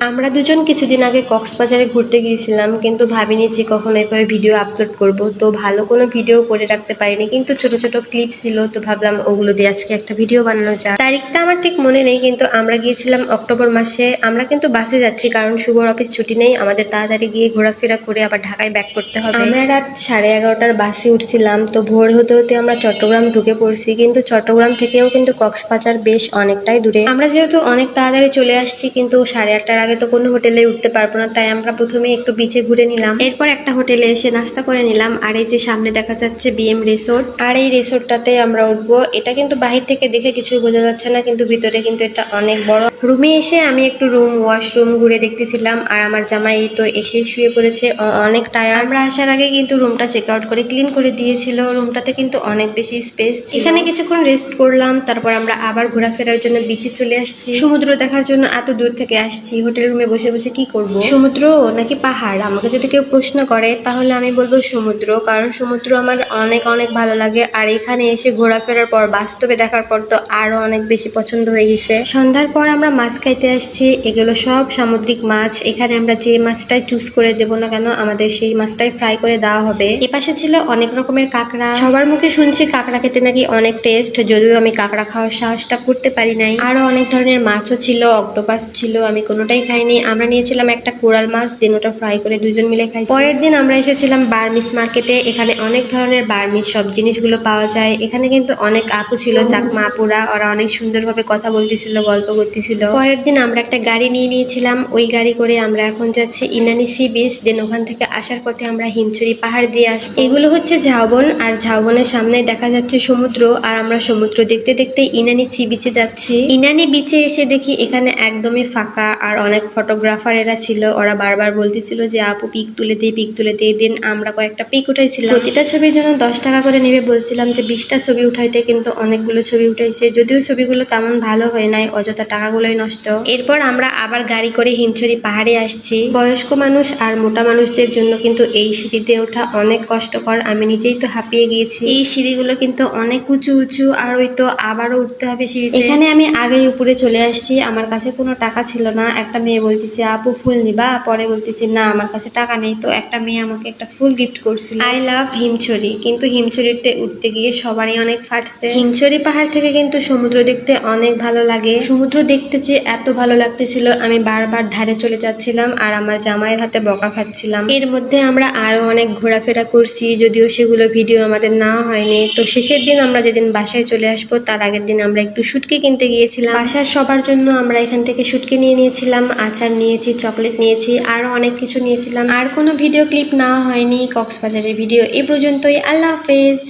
আমরা দুজন কিছুদিন আগে কক্সবাজারে ঘুরতে গিয়েছিলাম, কিন্তু ভাবিনি যে কখনো এভাবে ভিডিও আপলোড করব। তো ভালো কোনো ভিডিও করে রাখতে পারিনি, কিন্তু ছোট ছোট ক্লিপ ছিল, তো ভাবলাম ওগুলো দিয়ে আজকে একটা ভিডিও বানানো যায় তারিখটা আমার ঠিক মনে নেই, কিন্তু আমরা গিয়েছিলাম অক্টোবর মাসে। আমরা কিন্তু বাসে যাচ্ছি, কারণ শুভর অফিস ছুটি নেই। আমাদের তাড়াতাড়ি গিয়ে ঘোরাফেরা করে আবার ঢাকায় ব্যাক করতে হবে। আমরা রাত সাড়ে এগারোটার বাসে উঠছিলাম, তো ভোর হতে হতে আমরা চট্টগ্রাম ঢুকে পড়ছি, কিন্তু চট্টগ্রাম থেকেও কিন্তু কক্সবাজার বেশ অনেকটাই দূরে। আমরা যেহেতু অনেক তাড়াতাড়ি চলে আসছি, কিন্তু সাড়ে আটটার আগে তো কোনো হোটেলে উঠতে পারব না, তাই আমরা প্রথমে একটু বিচে ঘুরে নিলাম। এরপর একটা হোটেলে এসে নাস্তা করে নিলাম, আর এই যে সামনে দেখা যাচ্ছে বিএম রিসোর্ট আর এই রিসোর্টটাতে আমরা উঠবো। এটা কিন্তু বাহির থেকে দেখে কিছু বোঝা যাচ্ছে না, কিন্তু ভিতরে কিন্তু এটা অনেক বড়। রুমে এসে আমি একটু রুম ওয়াশরুম ঘুরে দেখতেছিলাম, আর আমার জামাই তো এসে শুয়ে পড়েছে অনেক টায়ার আমরা আসার আগে কিন্তু রুমটা চেক আউট করে ক্লিন করে দিয়েছিল রুমটাতে কিন্তু অনেক বেশি স্পেস এখানে কিছুক্ষণ রেস্ট করলাম, তারপর আমরা আবার ঘোরাফেরার জন্য বিচে চলে আসছি। সমুদ্র দেখার জন্য এত দূর থেকে আসছি হোটেল রুমে বসে বসে কি করব? সমুদ্র নাকি পাহাড়? আমাকে যদি কেউ প্রশ্ন করে, তাহলে আমি বলব সমুদ্র, কারণ সমুদ্র আমার অনেক অনেক ভালো লাগে। আর এখানে এসে ঘোরাফেরার পর, বাস্তবে দেখার পর তো আরও অনেক বেশি পছন্দ হয়ে গেছে। সন্ধ্যার পর আমরা মাছ খাইতে আসছি। এগুলো সব সামুদ্রিক মাছ। এখানে আমরা যে মাছটাই চুজ করে দেবো না কেন, আমাদের সেই মাছটাই ফ্রাই করে দেওয়া হবে। এপাশে ছিল অনেক রকমের কাঁকড়া। সবার মুখে শুনছি কাঁকড়া খেতে নাকি অনেক টেস্ট যদিও আমি কাঁকড়া খাওয়ার সাহসটা করতে পারি নাই। আরও অনেক ধরনের মাছও ছিল অক্টোপাস ছিল, আমি কোনোটাই খাইনি, আমরা নিয়েছিলাম একটা কোরাল মাছ, দিন ওটা ফ্রাই করে দুজন মিলে খাই পরের দিন আমরা এসেছিলাম বার্মিস মার্কেটে, এখানে অনেক ধরনের বার্মিস সব জিনিসগুলো পাওয়া যায়। এখানে কিন্তু অনেক আপু ছিল, চাকমা আপুরা, ওরা অনেক সুন্দরভাবে কথা বলতেছিল, গল্প করতেছিল। পরের দিন আমরা একটা গাড়ি নিয়ে নিয়েছিলাম, ওই গাড়ি করে আমরা এখন যাচ্ছি ইনানি সি বিচ, দেন ওখান থেকে আসার পথে আমরা হিমছড়ি পাহাড় দিয়ে আসব। এগুলো হচ্ছে ঝাউবন, আর ঝাউবনের সামনে দেখা যাচ্ছে সমুদ্র, আর আমরা সমুদ্র দেখতে দেখতে ইনানি সি বিচে যাচ্ছি। ইনানি বিচে এসে দেখি এখানে একদমই ফাঁকা, আর অনেক ফটোগ্রাফার এরা ছিল, ওরা বারবার বলতেছিল যে, আপু, পিক তুলে দিই পিক তুলে দিই দিন আমরা কয়েকটা পিক উঠাইছিলাম। প্রতিটা ছবির জন্য দশ টাকা করে নেবে বলছিলাম যে, বিশটা ছবি উঠাইতে। কিন্তু অনেকগুলো ছবি উঠাইছে। যদিও ছবিগুলো তেমন ভালো হয় নাই, অযথা টাকাগুলোই নষ্ট। এরপর আমরা আবার গাড়ি করে হিমছড়ি পাহাড়ে আসছি। বয়স্ক মানুষ আর মোটা মানুষদের জন্য কিন্তু এই সিঁড়িতে ওঠা অনেক কষ্টকর। আমি নিজেই তো হাঁপিয়ে গিয়েছি। এই সিঁড়িগুলো কিন্তু অনেক উঁচু উঁচু, আর ওই তো আবারও উঠতে হবে সিঁড়িতে। এখানে আমি আগেই উপরে চলে আসছি। আমার কাছে কোনো টাকা ছিল না। একটা মেয়ে বলতেছে আপু ফুল নিবা? পরে বলতেছে না আমার কাছে টাকা নেই। তো একটা মেয়ে আমাকে একটা ফুল গিফট করছিল। আই লাভ হিমছড়ি কিন্তু হিমছড়িতে উঠতে গিয়ে সবারই অনেক ফাটছে। হিমছড়ি পাহাড় থেকে কিন্তু সমুদ্র দেখতে অনেক ভালো লাগে। সমুদ্র দেখতে যে এত ভালো লাগতেছিল আমি বারবার ধারে চলে যাচ্ছিলাম আর আমার জামাইয়ের হাতে বকা খাচ্ছিলাম। এর মধ্যে আমরা আরও অনেক ঘোরাফেরা করছি যদিও সেগুলো ভিডিও আমাদের না হয়নি। তো শেষের দিন আমরা যেদিন বাসায় চলে আসব তার আগের দিন আমরা একটু শুটকি কিনতে গিয়েছিলাম। বাসার সবার জন্য আমরা এখান থেকে শুটকি নিয়ে নিয়েছিলাম। আচার নিয়েছি, চকলেট নিয়েছি আরও অনেক কিছু নিয়েছিলাম। আর কোনো ভিডিও ক্লিপ না হয়নি, কক্সবাজারের ভিডিও এ পর্যন্তই, আল্লাহ হাফেজ।